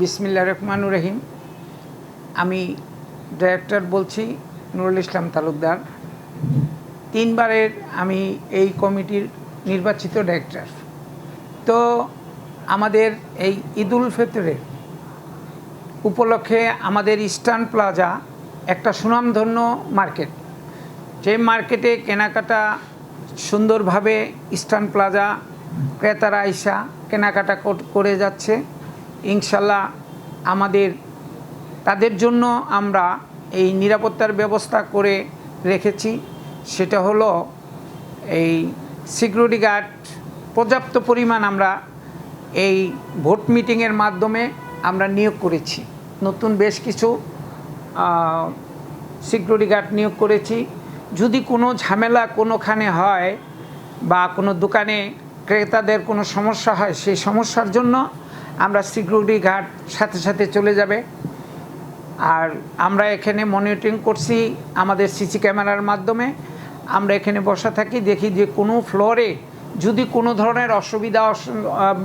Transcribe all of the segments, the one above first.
বিসমিল্লা রহমানুর রহিম। আমি ডাইরেক্টর বলছি, নুরুল ইসলাম তালুকদার। তিনবারের আমি এই কমিটির নির্বাচিত ডাইরেক্টর। তো আমাদের এই ঈদুল ফিতরের উপলক্ষে আমাদের ইস্টার্ন প্লাজা একটা সুনামধন্য মার্কেট। যে মার্কেটে কেনাকাটা সুন্দরভাবে ইস্টার্ন প্লাজা ক্রেতারা আইসা কেনাকাটা করে যাচ্ছে। ইনশাল্লাহ আমাদের, তাদের জন্য আমরা এই নিরাপত্তার ব্যবস্থা করে রেখেছি। সেটা হলো এই সিকিউরিটি গার্ড, পর্যাপ্ত পরিমাণ আমরা এই ভোট মিটিংয়ের মাধ্যমে আমরা নিয়োগ করেছি। নতুন বেশ কিছু সিকিউরিটি গার্ড নিয়োগ করেছি। যদি কোনো ঝামেলা কোনোখানে হয় বা কোনো দোকানে ক্রেতাদের কোনো সমস্যা হয়, সেই সমস্যার জন্য আমরা সিকিউরিটি গার্ড সাথে সাথে চলে যাবে। আর আমরা এখানে মনিটরিং করছি আমাদের সিসি ক্যামেরার মাধ্যমে। আমরা এখানে বসা থাকি, দেখি যে কোনো ফ্লোরে যদি কোনো ধরনের অসুবিধা, অস-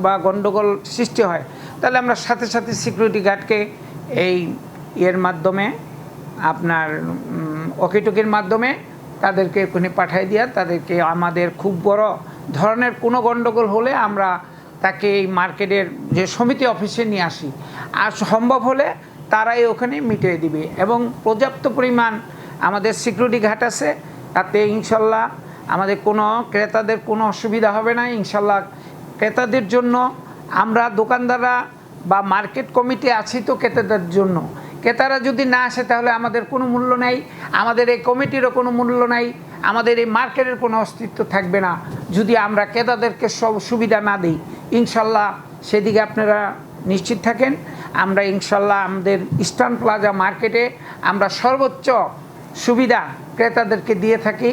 বা গণ্ডগোল সৃষ্টি হয়, তাহলে আমরা সাথে সাথে সিকিউরিটি গার্ডকে এই এর মাধ্যমে, আপনার অকিটকির মাধ্যমে তাদেরকে ওখানে পাঠিয়ে দিয়া, তাদেরকে আমাদের খুব বড় ধরনের কোনো গণ্ডগোল হলে আমরা তাকে এই মার্কেটের যে সমিতি অফিসে নিয়ে আসি। আর সম্ভব হলে তারাই ওখানে মিটিয়ে দিবে এবং পর্যাপ্ত পরিমাণ আমাদের সিকিউরিটি ঘাট আছে। তাতে ইনশাল্লাহ আমাদের কোনো ক্রেতাদের কোনো অসুবিধা হবে না। ইনশাল্লাহ ক্রেতাদের জন্য আমরা দোকানদাররা বা মার্কেট কমিটি আছি তো ক্রেতাদের জন্য। ক্রেতারা যদি না আসে তাহলে আমাদের কোনো মূল্য নাই। আমাদের এই কমিটিরও কোনো মূল্য নাই। আমাদের এই মার্কেটের কোনো অস্তিত্ব থাকবে না। যদি আমরা ক্রেতাদেরকে সব সুবিধা না দিই, ইনশাল্লাহ সেদিকে আপনারা নিশ্চিত থাকেন। আমরা ইনশাল্লাহ আমাদের ইস্টার্ন প্লাজা মার্কেটে আমরা সর্বোচ্চ সুবিধা ক্রেতাদেরকে দিয়ে থাকি।